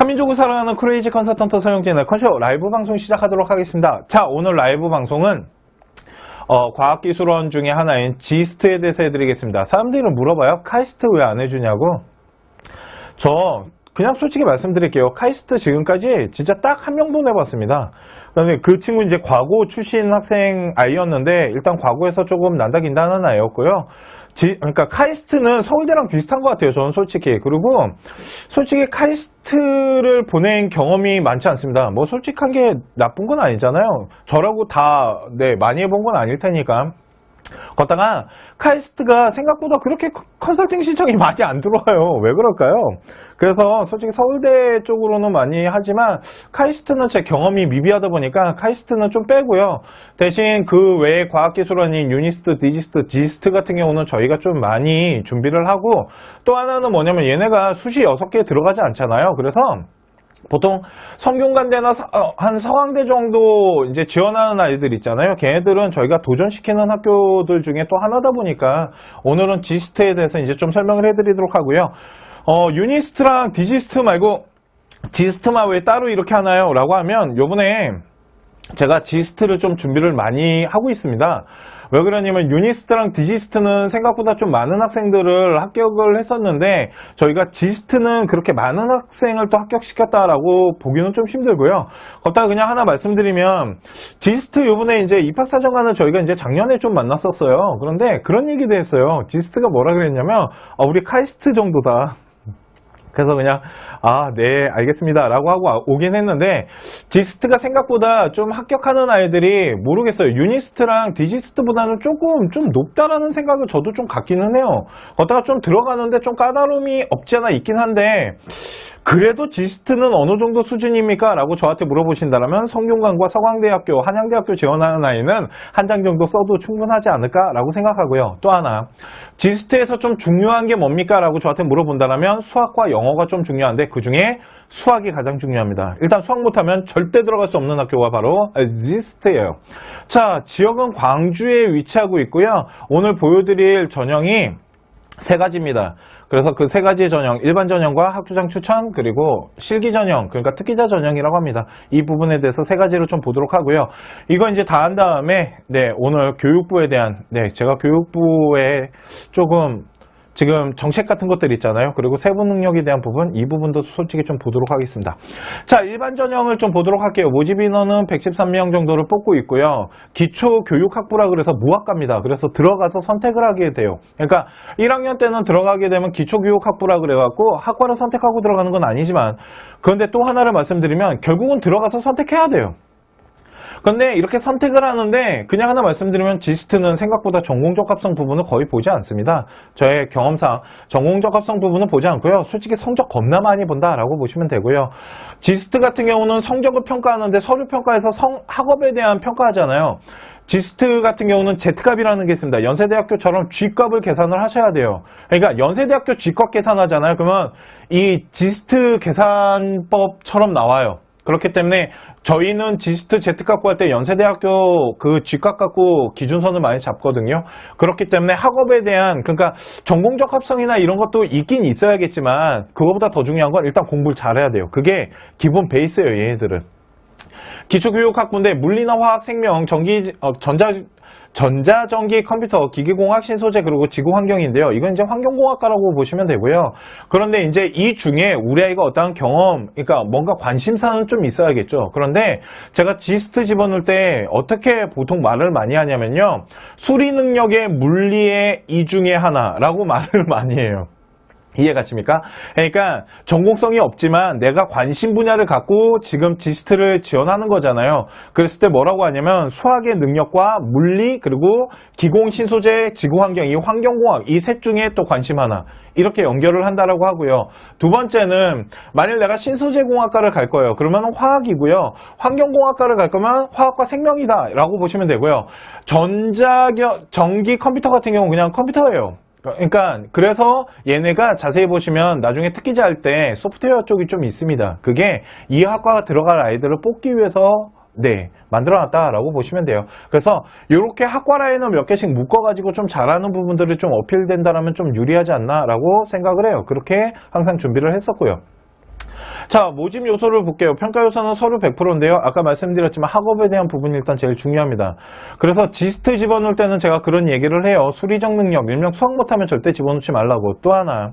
한민족을 사랑하는 크레이지 컨설턴트 서영진의 컨쇼 라이브 방송 시작하도록 하겠습니다. 자, 오늘 라이브 방송은 어, 과학기술원 중에 하나인 지스트에 대해서 해드리겠습니다. 사람들은 물어봐요. 카이스트 왜 안 해주냐고. 저 그냥 솔직히 말씀드릴게요. 카이스트 지금까지 진짜 딱 한 명도 내봤습니다. 그 친구 이제 과고 출신 학생 아이였는데 일단 과고에서 조금 난다긴다 하는 아이였고요. 지- 그러니까 카이스트는 서울대랑 비슷한 것 같아요. 저는 솔직히 그리고 솔직히 카이스트를 보낸 경험이 많지 않습니다. 뭐 솔직한 게 나쁜 건 아니잖아요. 저라고 다 네, 많이 해본 건 아닐 테니까. 걷다가 카이스트가 생각보다 그렇게 컨- 컨설팅 신청이 많이 안 들어와요. 왜 그럴까요? 그래서 솔직히 서울대 쪽으로는 많이 하지만 카이스트는 제 경험이 미비하다 보니까 카이스트는 좀 빼고요. 대신 그 외에 과학기술원인 유니스트, 디지스트, 지스트 같은 경우는 저희가 좀 많이 준비를 하고 또 하나는 뭐냐면 얘네가 수시 6개 들어가지 않잖아요. 그래서 보통 성균관대나 서- 어, 한 서강대 정도 이제 지원하는 아이들 있잖아요. 걔네들은 저희가 도전시키는 학교들 중에 또 하나다 보니까 오늘은 지스트에 대해서 이제 좀 설명을 해드리도록 하고요. 어, 유니스트랑 디지스트 말고 지스트만 왜 따로 이렇게 하나요? 라고 하면 요번에 제가 지스트를 좀 준비를 많이 하고 있습니다. 왜 그러냐면 유니스트랑 디지스트는 생각보다 좀 많은 학생들을 합격을 했었는데 저희가 지스트는 그렇게 많은 학생을 또 합격시켰다라고 보기는 좀 힘들고요. 걷다가 그냥 하나 말씀드리면 지스트 요번에 이제 입학사정관을 저희가 이제 작년에 좀 만났었어요. 그런데 그런 얘기도 했어요. 지스트가 뭐라 그랬냐면 아, 우리 카이스트 정도다. 그래서 그냥 아, 네, 알겠습니다. 라고 하고 아- 오긴 했는데 지스트가 생각보다 좀 합격하는 아이들이 모르겠어요. 유니스트랑 디지스트보다는 조금 좀 높다라는 생각을 저도 좀 갖기는 해요. 걷다가 좀 들어가는데 좀 까다로움이 없지 않아 있긴 한데 그래도 지스트는 어느 정도 수준입니까? 라고 저한테 물어보신다면 성균관과 서강대학교, 한양대학교 지원하는 아이는 한 장 정도 써도 충분하지 않을까? 라고 생각하고요. 또 하나, 지스트에서 좀 중요한 게 뭡니까? 라고 저한테 물어본다면 수학과 영어 가 좀 중요한데 그 중에 수학이 가장 중요합니다. 일단 수학 못하면 절대 들어갈 수 없는 학교가 바로 지스트예요. 자, 지역은 광주에 위치하고 있고요. 오늘 보여드릴 전형이 세 가지입니다. 그래서 그 세 가지의 전형, 일반 전형과 학교장 추천, 그리고 실기 전형, 그러니까 특기자 전형이라고 합니다. 이 부분에 대해서 세 가지로 좀 보도록 하고요. 이거 이제 다 한 다음에, 네, 오늘 교육부에 대한, 네, 제가 교육부에 조금 지금 정책 같은 것들 있잖아요. 그리고 세부 능력에 대한 부분, 이 부분도 솔직히 좀 보도록 하겠습니다. 자, 일반 전형을 좀 보도록 할게요. 모집 인원은 113명 정도를 뽑고 있고요. 기초 교육학부라 그래서 무학과입니다. 그래서 들어가서 선택을 하게 돼요. 그러니까 1학년 때는 들어가게 되면 기초 교육학부라 그래갖고 학과를 선택하고 들어가는 건 아니지만 그런데 또 하나를 말씀드리면 결국은 들어가서 선택해야 돼요. 근데 이렇게 선택을 하는데 그냥 하나 말씀드리면 지스트는 생각보다 전공적 합성 부분을 거의 보지 않습니다. 저의 경험상 전공적 합성 부분은 보지 않고요. 솔직히 성적 겁나 많이 본다라고 보시면 되고요. 지스트 같은 경우는 성적을 평가하는데 서류 평가에서 성 학업에 대한 평가하잖아요. 지스트 같은 경우는 Z값이라는 게 있습니다. 연세대학교처럼 G값을 계산을 하셔야 돼요. 그러니까 연세대학교 G값 계산하잖아요. 그러면 이 지스트 계산법처럼 나와요. 그렇기 때문에 저희는 지스트 Z 갖고 할 때 연세대학교 그 G값 갖고 기준선을 많이 잡거든요. 그렇기 때문에 학업에 대한 그러니까 전공적 합성이나 이런 것도 있긴 있어야겠지만 그거보다 더 중요한 건 일단 공부를 잘해야 돼요. 그게 기본 베이스예요, 얘네들은. 기초교육학부인데 물리나 화학, 생명, 전기, 어, 전자, 전자 전기 컴퓨터, 기계공학, 신소재, 그리고 지구 환경인데요. 이건 이제 환경공학과라고 보시면 되고요. 그런데 이제 이 중에 우리 아이가 어떠한 경험, 그러니까 뭔가 관심사는 좀 있어야겠죠. 그런데 제가 지스트 집어넣을 때 어떻게 보통 말을 많이 하냐면요. 수리 능력의 물리의 이 중에 하나라고 말을 많이 해요. 이해가십니까? 그러니까 전공성이 없지만 내가 관심 분야를 갖고 지금 지스트를 지원하는 거잖아요. 그랬을 때 뭐라고 하냐면 수학의 능력과 물리 그리고 기공 신소재 지구환경 이 환경공학 이 셋 중에 또 관심 하나 이렇게 연결을 한다라고 하고요. 두 번째는 만일 내가 신소재공학과를 갈 거예요. 그러면 화학이고요. 환경공학과를 갈 거면 화학과 생명이다라고 보시면 되고요. 전자 전기 컴퓨터 같은 경우는 그냥 컴퓨터예요. 그러니까 그래서 얘네가 자세히 보시면 나중에 특기자 할 때 소프트웨어 쪽이 좀 있습니다. 그게 이 학과가 들어갈 아이들을 뽑기 위해서 네 만들어놨다라고 보시면 돼요. 그래서 이렇게 학과 라인을 몇 개씩 묶어가지고 좀 잘하는 부분들이 좀 어필된다라면 좀 유리하지 않나라고 생각을 해요. 그렇게 항상 준비를 했었고요. 자, 모집 요소를 볼게요. 평가 요소는 서류 100%인데요. 아까 말씀드렸지만 학업에 대한 부분이 일단 제일 중요합니다. 그래서 지스트 집어넣을 때는 제가 그런 얘기를 해요. 수리적 능력, 일명 수학 못하면 절대 집어넣지 말라고. 또 하나,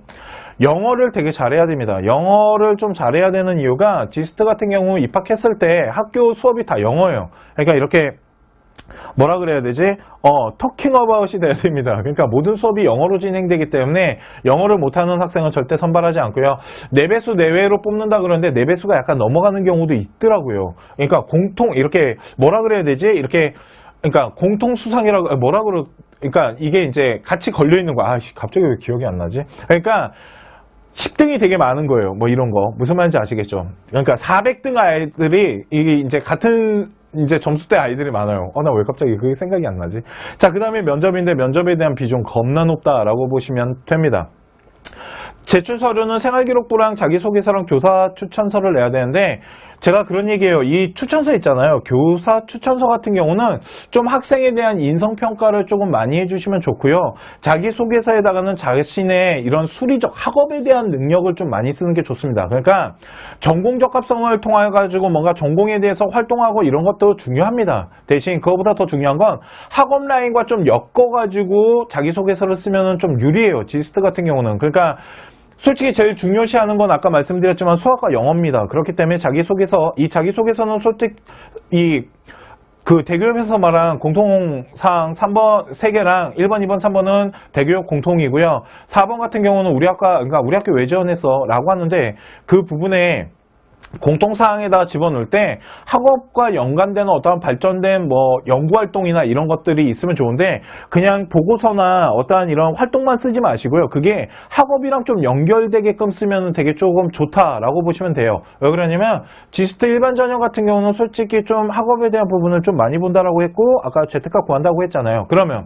영어를 되게 잘해야 됩니다. 영어를 좀 잘해야 되는 이유가 지스트 같은 경우 입학했을 때 학교 수업이 다 영어예요. 그러니까 이렇게 뭐라 그래야 되지? 어, 터킹 어바웃이 돼야 됩니다. 그러니까 모든 수업이 영어로 진행되기 때문에 영어를 못하는 학생은 절대 선발하지 않고요. 4배수 내외로 뽑는다 그러는데 4배수가 약간 넘어가는 경우도 있더라고요. 그러니까 공통, 이렇게 뭐라 그래야 되지? 이렇게 그러니까 공통 수상이라고 뭐라 그러 그러니까 이게 이제 같이 걸려 있는 거야. 아, 갑자기 왜 기억이 안 나지? 그러니까 10등이 되게 많은 거예요. 뭐 이런 거. 무슨 말인지 아시겠죠? 그러니까 400등 아이들이 이게 이제 같은 이제 점수대 아이들이 많아요. 어, 나 왜 갑자기 그게 생각이 안 나지? 자, 그 다음에 면접인데 면접에 대한 비중 겁나 높다라고 보시면 됩니다. 제출 서류는 생활기록부랑 자기소개서랑 교사 추천서를 내야 되는데 제가 그런 얘기해요. 이 추천서 있잖아요. 교사 추천서 같은 경우는 좀 학생에 대한 인성평가를 조금 많이 해주시면 좋고요. 자기소개서에다가는 자신의 이런 수리적 학업에 대한 능력을 좀 많이 쓰는 게 좋습니다. 그러니까 전공 적합성을 통해 가지고 뭔가 전공에 대해서 활동하고 이런 것도 중요합니다. 대신 그거보다 더 중요한 건 학업 라인과 좀 엮어가지고 자기소개서를 쓰면 좀 유리해요. 지스트 같은 경우는. 그러니까 솔직히 제일 중요시하는 건 아까 말씀드렸지만 수학과 영어입니다. 그렇기 때문에 자기소개서, 이 자기소개서는 솔직히 이 그 대교협에서 말한 공통사항 3번, 3개랑 1번, 2번, 3번은 대교협 공통이고요. 4번 같은 경우는 우리 학과, 그러니까 우리 학교 왜 지원했어? 라고 하는데 그 부분에 공통사항에다 집어넣을 때 학업과 연관되는 어떠한 발전된 뭐 연구활동이나 이런 것들이 있으면 좋은데 그냥 보고서나 어떠한 이런 활동만 쓰지 마시고요. 그게 학업이랑 좀 연결되게끔 쓰면 되게 조금 좋다라고 보시면 돼요. 왜 그러냐면 지스트 일반 전형 같은 경우는 솔직히 좀 학업에 대한 부분을 좀 많이 본다라고 했고 아까 재특학 구한다고 했잖아요. 그러면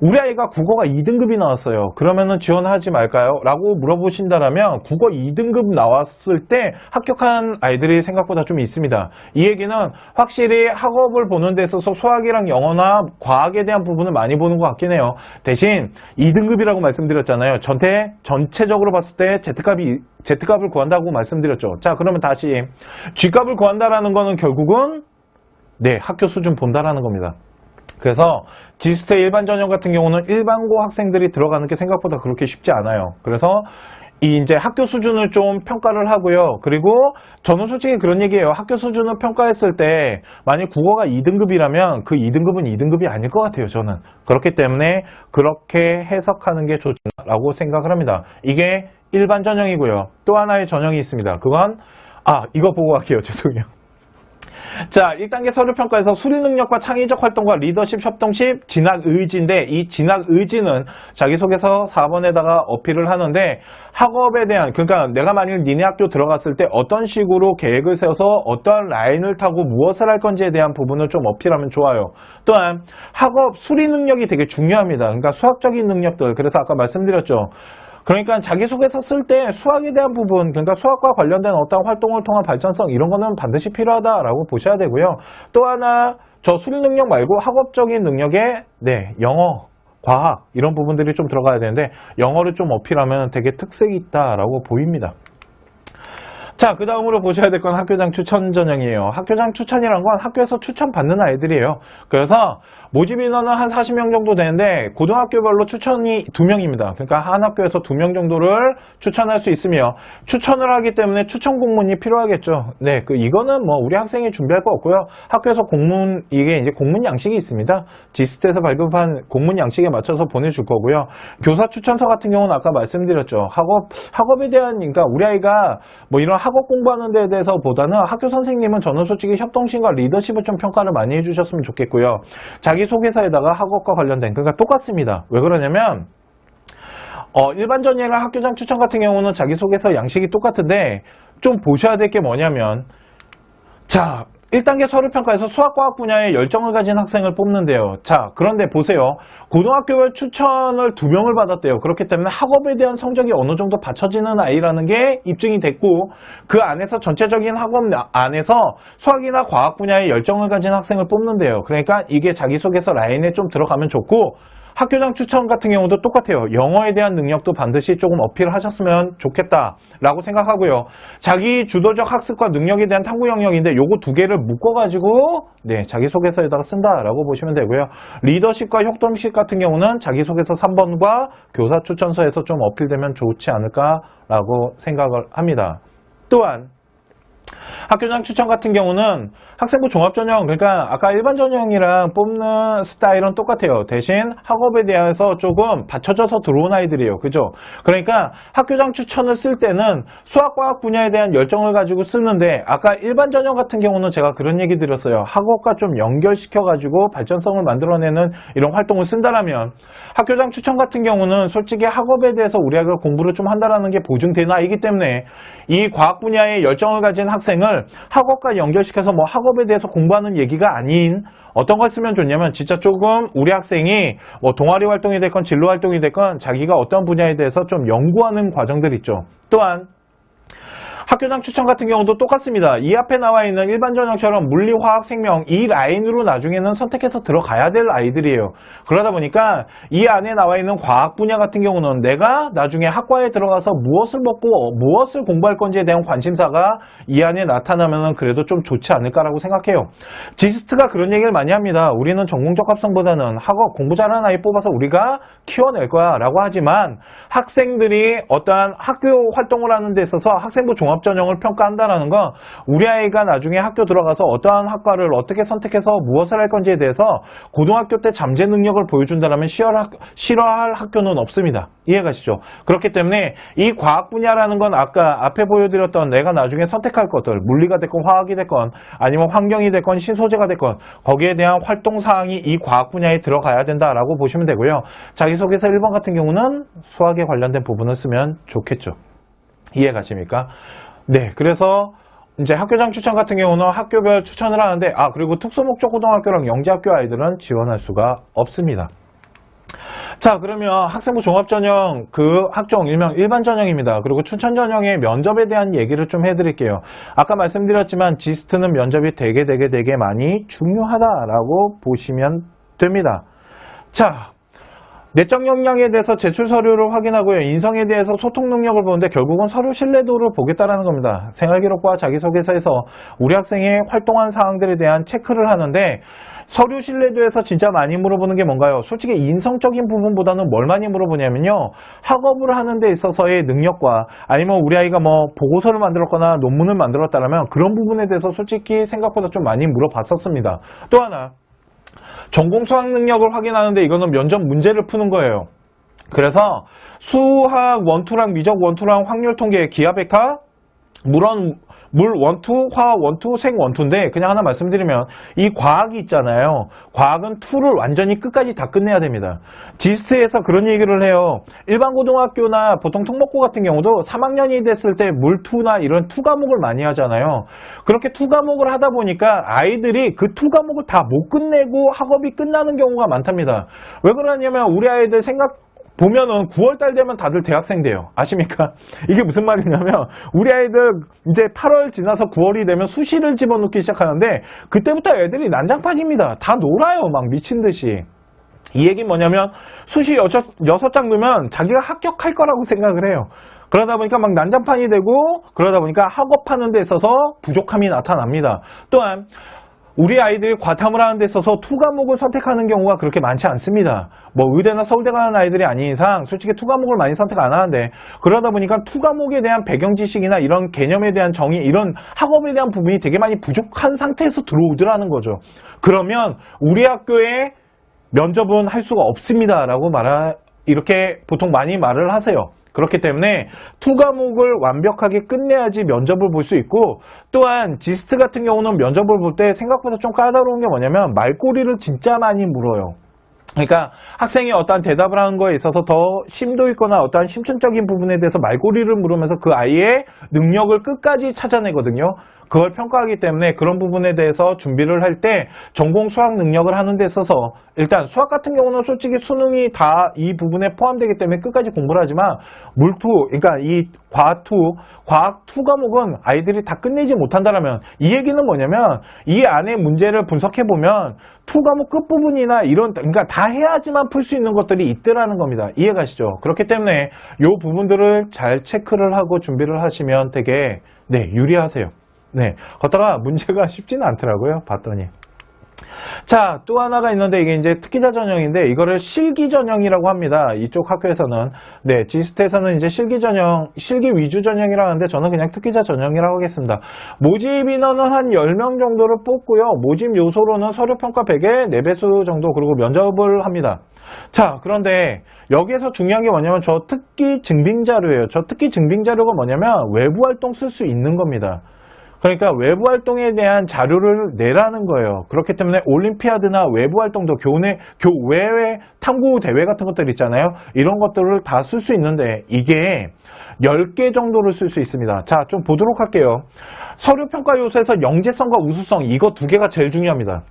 우리 아이가 국어가 2등급이 나왔어요. 그러면은 지원하지 말까요? 라고 물어보신다라면 국어 2등급 나왔을 때 합격한 아이들이 생각보다 좀 있습니다. 이 얘기는 확실히 학업을 보는 데 있어서 수학이랑 영어나 과학에 대한 부분을 많이 보는 것 같긴 해요. 대신 2등급이라고 말씀드렸잖아요. 전체, 전체적으로 봤을 때 Z값이, Z값을 구한다고 말씀드렸죠. 자, 그러면 다시 G값을 구한다라는 거는 결국은 네, 학교 수준 본다라는 겁니다. 그래서 지스트 일반 전형 같은 경우는 일반고 학생들이 들어가는 게 생각보다 그렇게 쉽지 않아요. 그래서 이 이제 학교 수준을 좀 평가를 하고요. 그리고 저는 솔직히 그런 얘기예요. 학교 수준을 평가했을 때 만약 국어가 2등급이라면 그 2등급은 2등급이 아닐 것 같아요. 저는 그렇기 때문에 그렇게 해석하는 게 좋다라고 생각을 합니다. 이게 일반 전형이고요. 또 하나의 전형이 있습니다. 그건 아 이거 보고 갈게요. 죄송해요. 자, 1단계 서류 평가에서 수리 능력과 창의적 활동과 리더십 협동십 진학 의지인데 이 진학 의지는 자기소개서 4번에다가 어필을 하는데 학업에 대한 그러니까 내가 만약 니네 학교 들어갔을 때 어떤 식으로 계획을 세워서 어떠한 라인을 타고 무엇을 할 건지에 대한 부분을 좀 어필하면 좋아요. 또한 학업 수리 능력이 되게 중요합니다. 그러니까 수학적인 능력들 그래서 아까 말씀드렸죠. 그러니까 자기소개서 쓸 때 수학에 대한 부분, 그러니까 수학과 관련된 어떤 활동을 통한 발전성 이런 거는 반드시 필요하다라고 보셔야 되고요. 또 하나 저 수리 능력 말고 학업적인 능력에 네 영어, 과학 이런 부분들이 좀 들어가야 되는데 영어를 좀 어필하면 되게 특색이 있다라고 보입니다. 자, 그 다음으로 보셔야 될 건 학교장 추천 전형이에요. 학교장 추천이란 건 학교에서 추천받는 아이들이에요. 그래서 모집 인원은 한 40명 정도 되는데 고등학교별로 추천이 2명입니다. 그러니까 한 학교에서 2명 정도를 추천할 수 있으며 추천을 하기 때문에 추천 공문이 필요하겠죠. 네, 그 이거는 뭐 우리 학생이 준비할 거 없고요. 학교에서 공문 이게 이제 공문 양식이 있습니다. 지스트에서 발급한 공문 양식에 맞춰서 보내줄 거고요. 교사 추천서 같은 경우는 아까 말씀드렸죠. 학업 학업에 대한 그러니까 우리 아이가 뭐 이런 학업 공부하는 데에 대해서 보다는 학교 선생님은 저는 솔직히 협동심과 리더십을 좀 평가를 많이 해주셨으면 좋겠고요. 자기소개서에다가 학업과 관련된 그러니까 똑같습니다. 왜 그러냐면 어, 일반 전형이랑 학교장 추천 같은 경우는 자기소개서 양식이 똑같은데 좀 보셔야 될 게 뭐냐면 자 1단계 서류평가에서 수학과학 분야에 열정을 가진 학생을 뽑는데요. 자, 그런데 보세요. 고등학교별 추천을 두 명을 받았대요. 그렇기 때문에 학업에 대한 성적이 어느 정도 받쳐지는 아이라는 게 입증이 됐고, 그 안에서 전체적인 학업 안에서 수학이나 과학 분야에 열정을 가진 학생을 뽑는데요. 그러니까 이게 자기소개서 라인에 좀 들어가면 좋고, 학교장 추천 같은 경우도 똑같아요. 영어에 대한 능력도 반드시 조금 어필하셨으면 좋겠다라고 생각하고요. 자기 주도적 학습과 능력에 대한 탐구 영역인데 요거 두 개를 묶어가지고 네 자기소개서에다가 쓴다라고 보시면 되고요. 리더십과 협동식 같은 경우는 자기소개서 3번과 교사 추천서에서 좀 어필되면 좋지 않을까라고 생각을 합니다. 또한 학교장 추천 같은 경우는 학생부 종합 전형 그러니까 아까 일반 전형이랑 뽑는 스타일은 똑같아요. 대신 학업에 대해서 조금 받쳐져서 들어온 아이들이에요. 그죠? 그러니까 학교장 추천을 쓸 때는 수학과학 분야에 대한 열정을 가지고 쓰는데 아까 일반 전형 같은 경우는 제가 그런 얘기 드렸어요. 학업과 좀 연결시켜 가지고 발전성을 만들어내는 이런 활동을 쓴다라면 학교장 추천 같은 경우는 솔직히 학업에 대해서 우리 아이가 공부를 좀 한다라는 게 보증되는 아이기 때문에 이 과학 분야에 열정을 가진 학생을 학업과 연결시켜서 뭐 학업 에 대해서 공부하는 얘기가 아닌 어떤 걸 쓰면 좋냐면 진짜 조금 우리 학생이 뭐 동아리 활동이 됐건 진로 활동이 됐건 자기가 어떤 분야에 대해서 좀 연구하는 과정들 있죠. 또한 학교장 추천 같은 경우도 똑같습니다. 이 앞에 나와 있는 일반 전형처럼 물리, 화학, 생명 이 라인으로 나중에는 선택해서 들어가야 될 아이들이에요. 그러다 보니까 이 안에 나와 있는 과학 분야 같은 경우는 내가 나중에 학과에 들어가서 무엇을 먹고 무엇을 공부할 건지에 대한 관심사가 이 안에 나타나면 그래도 좀 좋지 않을까라고 생각해요. 지스트가 그런 얘기를 많이 합니다. 우리는 전공적 합성보다는 학업 공부 잘하는 아이 뽑아서 우리가 키워낼 거야 라고 하지만 학생들이 어떠한 학교 활동을 하는 데 있어서 학생부 종합 전형을 평가한다는 건 우리 아이가 나중에 학교 들어가서 어떠한 학과를 어떻게 선택해서 무엇을 할 건지에 대해서 고등학교 때 잠재 능력을 보여준다면 싫어할, 학교는 없습니다. 이해가시죠? 그렇기 때문에 이 과학 분야라는 건 아까 앞에 보여드렸던 내가 나중에 선택할 것들 물리가 됐건 화학이 됐건 아니면 환경이 됐건 신소재가 됐건 거기에 대한 활동 사항이 이 과학 분야에 들어가야 된다라고 보시면 되고요. 자기소개서 1번 같은 경우는 수학에 관련된 부분을 쓰면 좋겠죠. 이해 가십니까? 네, 그래서 이제 학교장 추천 같은 경우는 학교별 추천을 하는데 아 그리고 특수목적 고등학교랑 영재학교 아이들은 지원할 수가 없습니다. 자 그러면 학생부 종합전형 그 학종 일명 일반 전형입니다. 그리고 추천 전형의 면접에 대한 얘기를 좀 해드릴게요. 아까 말씀드렸지만 지스트는 면접이 되게 되게 되게 많이 중요하다라고 보시면 됩니다. 자 내적 역량에 대해서 제출 서류를 확인하고요. 인성에 대해서 소통 능력을 보는데 결국은 서류 신뢰도를 보겠다라는 겁니다. 생활기록과 자기소개서에서 우리 학생이 활동한 사항들에 대한 체크를 하는데 서류 신뢰도에서 진짜 많이 물어보는 게 뭔가요? 솔직히 인성적인 부분보다는 뭘 많이 물어보냐면요. 학업을 하는 데 있어서의 능력과 아니면 우리 아이가 뭐 보고서를 만들었거나 논문을 만들었다면 그런 부분에 대해서 솔직히 생각보다 좀 많이 물어봤었습니다. 또 하나 전공 수학 능력을 확인하는데 이거는 면접 문제를 푸는 거예요. 그래서 수학 원투랑 미적 원투랑 확률 통계 기하 백화 물론 물 원투, 화학 원투, 생 원투인데 그냥 하나 말씀드리면 이 과학이 있잖아요. 과학은 투를 완전히 끝까지 다 끝내야 됩니다. 지스트에서 그런 얘기를 해요. 일반 고등학교나 보통 특목고 같은 경우도 3학년이 됐을 때 물투나 이런 투 과목을 많이 하잖아요. 그렇게 투 과목을 하다 보니까 아이들이 그 투 과목을 다 못 끝내고 학업이 끝나는 경우가 많답니다. 왜 그러냐면 우리 아이들 생각 보면은 9월 달 되면 다들 대학생 돼요. 아십니까? 이게 무슨 말이냐면 우리 아이들 이제 8월 지나서 9월이 되면 수시를 집어넣기 시작하는데 그때부터 애들이 난장판입니다. 다 놀아요. 막 미친 듯이. 이 얘기는 뭐냐면 수시 여섯, 여섯 장 넣으면 자기가 합격할 거라고 생각을 해요. 그러다 보니까 막 난장판이 되고 그러다 보니까 학업하는 데 있어서 부족함이 나타납니다. 또한 우리 아이들이 과탐을 하는 데 있어서 투 과목을 선택하는 경우가 그렇게 많지 않습니다. 뭐 의대나 서울대 가는 아이들이 아닌 이상 솔직히 투 과목을 많이 선택 안 하는데 그러다 보니까 투 과목에 대한 배경 지식이나 이런 개념에 대한 정의 이런 학업에 대한 부분이 되게 많이 부족한 상태에서 들어오더라는 거죠. 그러면 우리 학교에 면접은 할 수가 없습니다라고 말하 이렇게 보통 많이 말을 하세요. 그렇기 때문에 투 과목을 완벽하게 끝내야지 면접을 볼 수 있고 또한 지스트 같은 경우는 면접을 볼 때 생각보다 좀 까다로운 게 뭐냐면 말꼬리를 진짜 많이 물어요. 그러니까 학생이 어떠한 대답을 하는 거에 있어서 더 심도 있거나 어떠한 심층적인 부분에 대해서 말꼬리를 물으면서 그 아이의 능력을 끝까지 찾아내거든요. 그걸 평가하기 때문에 그런 부분에 대해서 준비를 할 때 전공 수학 능력을 하는 데 있어서 일단 수학 같은 경우는 솔직히 수능이 다 이 부분에 포함되기 때문에 끝까지 공부를 하지만 물투, 그러니까 이 과투, 과학 투 과목은 아이들이 다 끝내지 못한다라면 이 얘기는 뭐냐면 이 안에 문제를 분석해 보면 투 과목 끝 부분이나 이런 그러니까 다 해야지만 풀 수 있는 것들이 있더라는 겁니다. 이해가시죠? 그렇기 때문에 이 부분들을 잘 체크를 하고 준비를 하시면 되게 네 유리하세요. 네, 걷다가 문제가 쉽지는 않더라고요. 봤더니. 자, 또 하나가 있는데 이게 이제 특기자 전형인데 이거를 실기 전형이라고 합니다. 이쪽 학교에서는 네, 지스트에서는 이제 실기 전형, 실기 위주 전형이라고 하는데 저는 그냥 특기자 전형이라고 하겠습니다. 모집 인원은 한 10명 정도를 뽑고요. 모집 요소로는 서류 평가 100에 4배수 정도 그리고 면접을 합니다. 자, 그런데 여기에서 중요한 게 뭐냐면 저 특기 증빙 자료예요. 저 특기 증빙 자료가 뭐냐면 외부 활동 쓸 수 있는 겁니다. 그러니까 외부 활동에 대한 자료를 내라는 거예요. 그렇기 때문에 올림피아드나 외부 활동도 교내, 교외외 탐구 대회 같은 것들 있잖아요. 이런 것들을 다 쓸 수 있는데 이게 10개 정도를 쓸 수 있습니다. 자, 좀 보도록 할게요. 서류 평가 요소에서 영재성과 우수성 이거 두 개가 제일 중요합니다.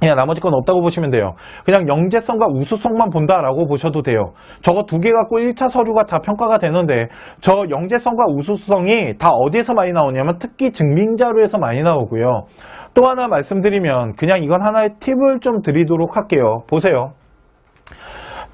그냥 나머지 건 없다고 보시면 돼요. 그냥 영재성과 우수성만 본다라고 보셔도 돼요. 저거 두 개 갖고 1차 서류가 다 평가가 되는데 저 영재성과 우수성이 다 어디에서 많이 나오냐면 특기 증빙자료에서 많이 나오고요. 또 하나 말씀드리면 그냥 이건 하나의 팁을 좀 드리도록 할게요. 보세요.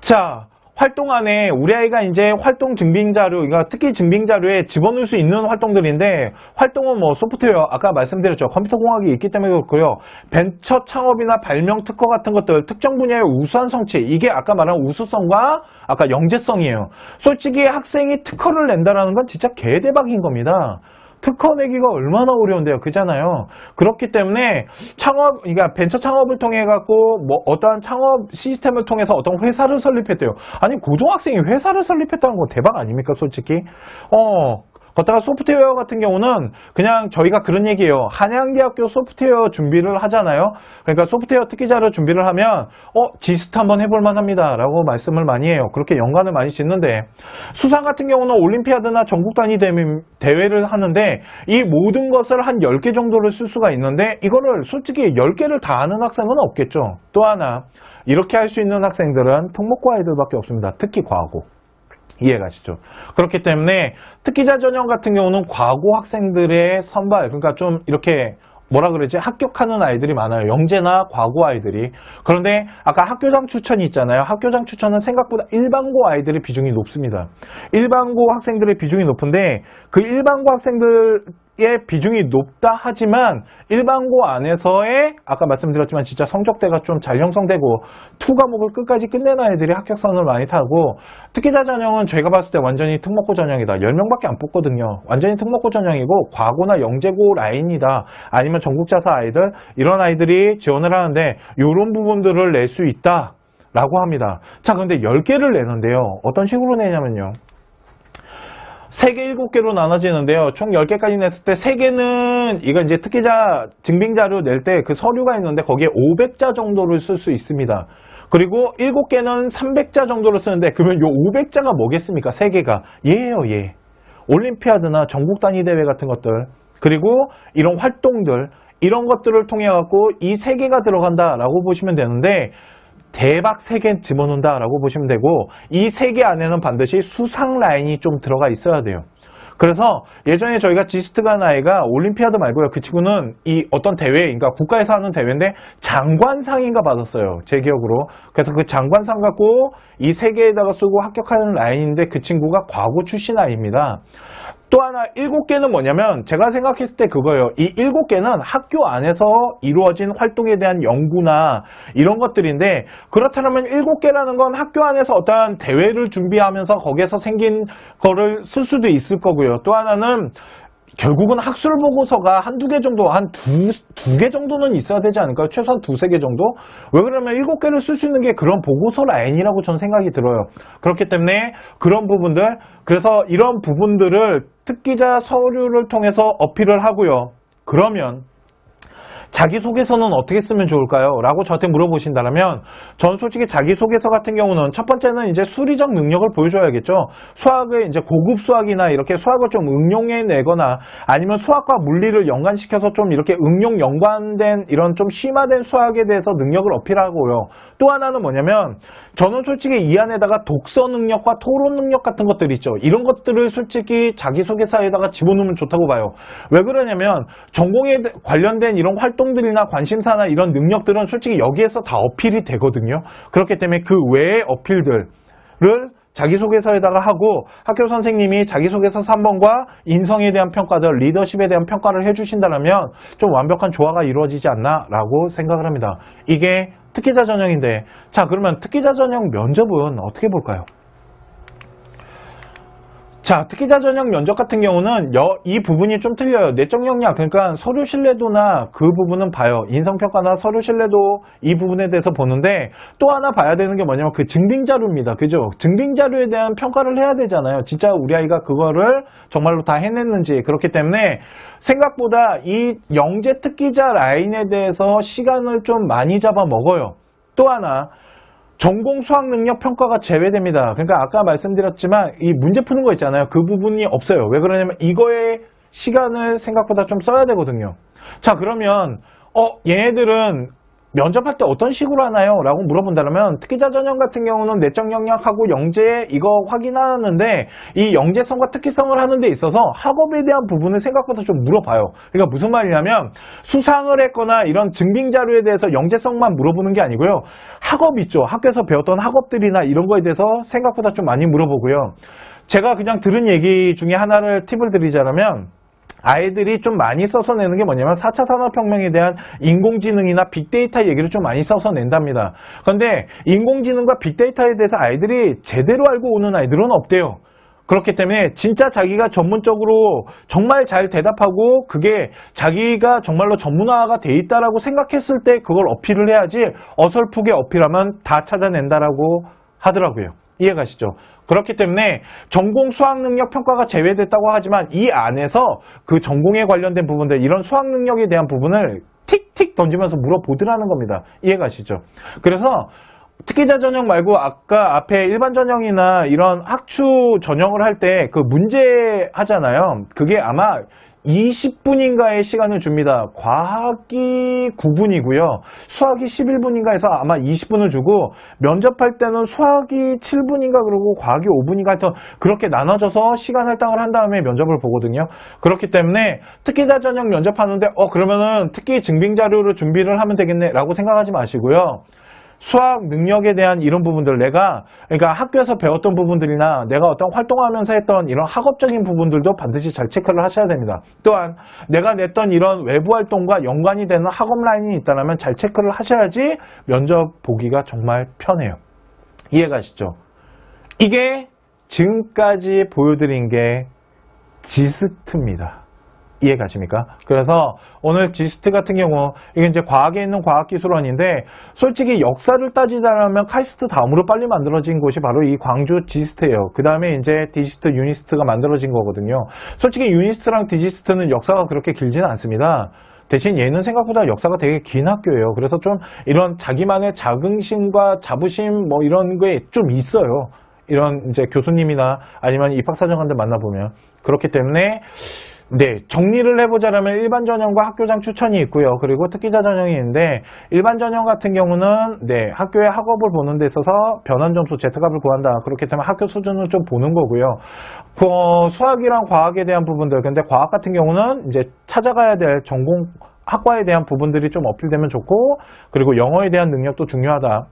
자, 활동 안에 우리 아이가 이제 활동 증빙 자료, 그러니까 특기 증빙 자료에 집어넣을 수 있는 활동들인데 활동은 뭐 소프트웨어 아까 말씀드렸죠 컴퓨터 공학이 있기 때문에 그렇고요 벤처 창업이나 발명 특허 같은 것들 특정 분야의 우수한 성취 이게 아까 말한 우수성과 아까 영재성이에요. 솔직히 학생이 특허를 낸다라는 건 진짜 개대박인 겁니다. 특허 내기가 얼마나 어려운데요. 그잖아요. 그렇기 때문에 창업, 그러니까 벤처 창업을 통해 갖고 뭐 어떠한 창업 시스템을 통해서 어떤 회사를 설립했대요. 아니 고등학생이 회사를 설립했다는 건 대박 아닙니까, 솔직히? 어. 걷다가 소프트웨어 같은 경우는 그냥 저희가 그런 얘기예요. 한양대학교 소프트웨어 준비를 하잖아요. 그러니까 소프트웨어 특기자를 준비를 하면 어 지스트 한번 해볼 만합니다. 라고 말씀을 많이 해요. 그렇게 연관을 많이 짓는데 수상 같은 경우는 올림피아드나 전국 단위 대- 대회를 하는데 이 모든 것을 한 10개 정도를 쓸 수가 있는데 이거를 솔직히 10개를 다 아는 학생은 없겠죠. 또 하나 이렇게 할 수 있는 학생들은 특목고 아이들밖에 없습니다. 특히 과고. 이해가시죠? 그렇기 때문에 특기자 전형 같은 경우는 과고 학생들의 선발, 그러니까 좀 이렇게 뭐라 그러지? 합격하는 아이들이 많아요. 영재나 과고 아이들이. 그런데 아까 학교장 추천이 있잖아요. 학교장 추천은 생각보다 일반고 아이들의 비중이 높습니다. 일반고 학생들의 비중이 높은데 그 일반고 학생들 의 비중이 높다 하지만 일반고 안에서의 아까 말씀드렸지만 진짜 성적대가 좀 잘 형성되고 투 과목을 끝까지 끝내는 아이들이 합격선을 많이 타고 특기자 전형은 저희가 봤을 때 완전히 특목고 전형이다. 10명밖에 안 뽑거든요. 완전히 특목고 전형이고 과고나 영재고 라인이다. 아니면 전국자사 아이들 이런 아이들이 지원을 하는데 이런 부분들을 낼 수 있다. 라고 합니다. 자, 근데 10개를 내는데요. 어떤 식으로 내냐면요. 3개, 7개로 나눠지는데요. 총 10개까지 냈을 때 3개는 이건 이제 특기자 증빙자료 낼 때 그 서류가 있는데 거기에 500자 정도를 쓸 수 있습니다. 그리고 7개는 300자 정도를 쓰는데 그러면 요 500자가 뭐겠습니까? 3개가 얘예요, 얘. 올림피아드나 전국 단위 대회 같은 것들 그리고 이런 활동들 이런 것들을 통해 갖고 이 세 개가 들어간다라고 보시면 되는데 대박 세개 집어넣는다라고 보시면 되고 이세개 안에는 반드시 수상 라인이 좀 들어가 있어야 돼요. 그래서 예전에 저희가 지스트 간 아이가 올림피아드 말고요. 그 친구는 이 어떤 대회, 그러니까 국가에서 하는 대회인데 장관상인가 받았어요. 제 기억으로. 그래서 그 장관상 갖고 이 세 개에다가 쓰고 합격하는 라인인데 그 친구가 과고 출신 아이입니다. 또 하나 일곱 개는 뭐냐면 제가 생각했을 때 그거예요. 이 일곱 개는 학교 안에서 이루어진 활동에 대한 연구나 이런 것들인데 그렇다면 일곱 개라는 건 학교 안에서 어떠한 대회를 준비하면서 거기에서 생긴 거를 쓸 수도 있을 거고요. 또 하나는 결국은 학술 보고서가 한두 개 정도, 한 두, 두 개 정도는 있어야 되지 않을까요? 최소한 두세 개 정도? 왜 그러면 일곱 개를 쓸 수 있는 게 그런 보고서 라인이라고 저는 생각이 들어요. 그렇기 때문에 그런 부분들, 그래서 이런 부분들을 특기자 서류를 통해서 어필을 하고요. 그러면 자기소개서는 어떻게 쓰면 좋을까요? 라고 저한테 물어보신다면 전 솔직히 자기소개서 같은 경우는 첫 번째는 이제 수리적 능력을 보여줘야겠죠. 수학을 이제 고급 수학이나 이렇게 수학을 좀 응용해 내거나 아니면 수학과 물리를 연관시켜서 좀 이렇게 응용 연관된 이런 좀 심화된 수학에 대해서 능력을 어필하고요. 또 하나는 뭐냐면 저는 솔직히 이 안에다가 독서 능력과 토론 능력 같은 것들 있죠. 이런 것들을 솔직히 자기소개서에다가 집어넣으면 좋다고 봐요. 왜 그러냐면 전공에 관련된 이런 활동 들이나 관심사나 이런 능력들은 솔직히 여기에서 다 어필이 되거든요. 그렇기 때문에 그 외의 어필들을 자기소개서에다가 하고 학교 선생님이 자기소개서 3번과 인성에 대한 평가들, 리더십에 대한 평가를 해주신다면 좀 완벽한 조화가 이루어지지 않나 라고 생각을 합니다. 이게 특기자 전형인데 자 그러면 특기자 전형 면접은 어떻게 볼까요? 자, 특기자 전형 면접 같은 경우는 여- 이 부분이 좀 틀려요. 내적 역량, 그러니까 서류 신뢰도나 그 부분은 봐요. 인성평가나 서류 신뢰도 이 부분에 대해서 보는데 또 하나 봐야 되는 게 뭐냐면 그 증빙자료입니다. 그죠? 증빙자료에 대한 평가를 해야 되잖아요. 진짜 우리 아이가 그거를 정말로 다 해냈는지. 그렇기 때문에 생각보다 이 영재 특기자 라인에 대해서 시간을 좀 많이 잡아 먹어요. 또 하나, 전공 수학 능력 평가가 제외됩니다. 그러니까 아까 말씀드렸지만 이 문제 푸는 거 있잖아요. 그 부분이 없어요. 왜 그러냐면 이거에 시간을 생각보다 좀 써야 되거든요. 자, 그러면 어, 얘네들은 면접할 때 어떤 식으로 하나요? 라고 물어본다면 특기자 전형 같은 경우는 내적 역량하고 영재 이거 확인하는데 이 영재성과 특기성을 하는 데 있어서 학업에 대한 부분을 생각보다 좀 물어봐요. 그러니까 무슨 말이냐면 수상을 했거나 이런 증빙 자료에 대해서 영재성만 물어보는 게 아니고요. 학업 있죠. 학교에서 배웠던 학업들이나 이런 거에 대해서 생각보다 좀 많이 물어보고요. 제가 그냥 들은 얘기 중에 하나를 팁을 드리자면 아이들이 좀 많이 써서 내는 게 뭐냐면 4차 산업혁명에 대한 인공지능이나 빅데이터 얘기를 좀 많이 써서 낸답니다. 그런데 인공지능과 빅데이터에 대해서 아이들이 제대로 알고 오는 아이들은 없대요. 그렇기 때문에 진짜 자기가 전문적으로 정말 잘 대답하고 그게 자기가 정말로 전문화가 돼 있다라고 생각했을 때 그걸 어필을 해야지 어설프게 어필하면 다 찾아낸다라고 하더라고요. 이해가시죠? 그렇기 때문에 전공 수학 능력 평가가 제외됐다고 하지만 이 안에서 그 전공에 관련된 부분들 이런 수학 능력에 대한 부분을 틱틱 던지면서 물어보더라는 겁니다. 이해가시죠? 그래서 특기자 전형 말고 아까 앞에 일반 전형이나 이런 학추 전형을 할 때 그 문제 하잖아요. 그게 아마 20분인가의 시간을 줍니다. 과학이 9분이고요. 수학이 11분인가 해서 아마 20분을 주고 면접할 때는 수학이 7분인가 그러고 과학이 5분인가 하여튼 그렇게 나눠져서 시간 할당을 한 다음에 면접을 보거든요. 그렇기 때문에 특기자 전형 면접하는데 어 그러면은 특기 증빙 자료를 준비를 하면 되겠네 라고 생각하지 마시고요. 수학 능력에 대한 이런 부분들 내가 그러니까 학교에서 배웠던 부분들이나 내가 어떤 활동하면서 했던 이런 학업적인 부분들도 반드시 잘 체크를 하셔야 됩니다. 또한 내가 냈던 이런 외부 활동과 연관이 되는 학업 라인이 있다면 잘 체크를 하셔야지 면접 보기가 정말 편해요. 이해가시죠? 이게 지금까지 보여드린 게 지스트입니다. 이해 가십니까? 그래서 오늘 지스트 같은 경우 이게 이제 과학에 있는 과학기술원인데 솔직히 역사를 따지자면 카이스트 다음으로 빨리 만들어진 곳이 바로 이 광주 지스트예요. 그 다음에 이제 디지스트, 유니스트가 만들어진 거거든요. 솔직히 유니스트랑 디지스트는 역사가 그렇게 길지는 않습니다. 대신 얘는 생각보다 역사가 되게 긴 학교예요. 그래서 좀 이런 자기만의 자긍심과 자부심 뭐 이런 게 좀 있어요. 이런 이제 교수님이나 아니면 입학사정관들 만나보면 그렇기 때문에 네, 정리를 해보자면 일반 전형과 학교장 추천이 있고요. 그리고 특기자 전형이 있는데 일반 전형 같은 경우는 네, 학교의 학업을 보는 데 있어서 변환 점수 Z값을 구한다. 그렇기 때문에 학교 수준을 좀 보는 거고요. 그 수학이랑 과학에 대한 부분들, 근데 과학 같은 경우는 이제 찾아가야 될 전공 학과에 대한 부분들이 좀 어필되면 좋고 그리고 영어에 대한 능력도 중요하다.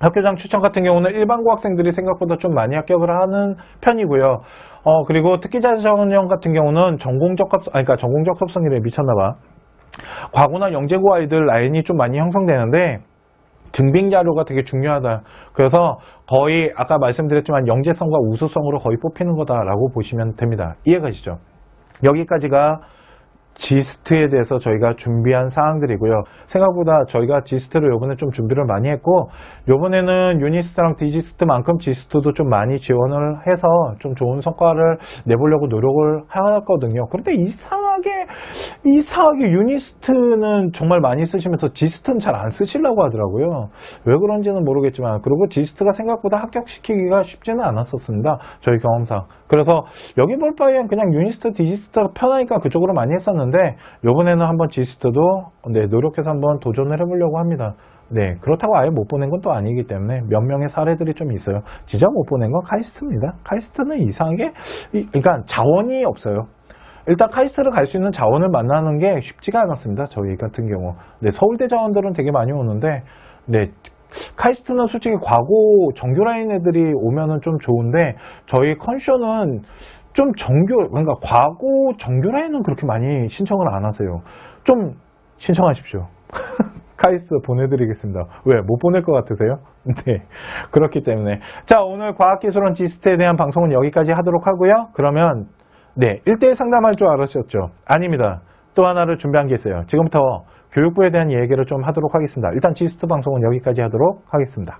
학교장 추천 같은 경우는 일반 고 학생들이 생각보다 좀 많이 합격을 하는 편이고요. 어, 그리고 특기자 전형 같은 경우는 전공적 합, 아니, 그러니까 전공적 합성이래 미쳤나봐. 과고나 영재고 아이들 라인이 좀 많이 형성되는데, 증빙 자료가 되게 중요하다. 그래서 거의 아까 말씀드렸지만 영재성과 우수성으로 거의 뽑히는 거다라고 보시면 됩니다. 이해가시죠? 여기까지가 지스트에 대해서 저희가 준비한 사항들이고요. 생각보다 저희가 지스트를 요번에 좀 준비를 많이 했고 요번에는 유니스트랑 디지스트만큼 지스트도 좀 많이 지원을 해서 좀 좋은 성과를 내보려고 노력을 하거든요. 그런데 이상 하게 이상하게 유니스트는 정말 많이 쓰시면서 지스트는 잘 안 쓰시려고 하더라고요. 왜 그런지는 모르겠지만 그리고 지스트가 생각보다 합격시키기가 쉽지는 않았었습니다. 저희 경험상. 그래서 여기 볼 바에는 그냥 유니스트, 디지스트가 편하니까 그쪽으로 많이 했었는데 이번에는 한번 지스트도 네, 노력해서 한번 도전을 해보려고 합니다. 네, 그렇다고 아예 못 보낸 건 또 아니기 때문에 몇 명의 사례들이 좀 있어요. 진짜 못 보낸 건 카이스트입니다. 카이스트는 이상하게, 이- 그러니까 자원이 없어요. 일단 카이스트를 갈 수 있는 자원을 만나는 게 쉽지가 않았습니다. 저희 같은 경우. 네, 서울대 자원들은 되게 많이 오는데, 네, 카이스트는 솔직히 과고 정규 라인 애들이 오면은 좀 좋은데, 저희 컨쇼는 좀 정규, 그러니까 과고 정규 라인은 그렇게 많이 신청을 안 하세요. 좀 신청하십시오. 카이스트 보내드리겠습니다. 왜? 못 보낼 것 같으세요? 네. 그렇기 때문에. 자, 오늘 과학기술원 지스트에 대한 방송은 여기까지 하도록 하고요. 그러면, 네. 1대1 상담할 줄 알았었죠? 아닙니다. 또 하나를 준비한 게 있어요. 지금부터 교육부에 대한 얘기를 좀 하도록 하겠습니다. 일단 지스트 방송은 여기까지 하도록 하겠습니다.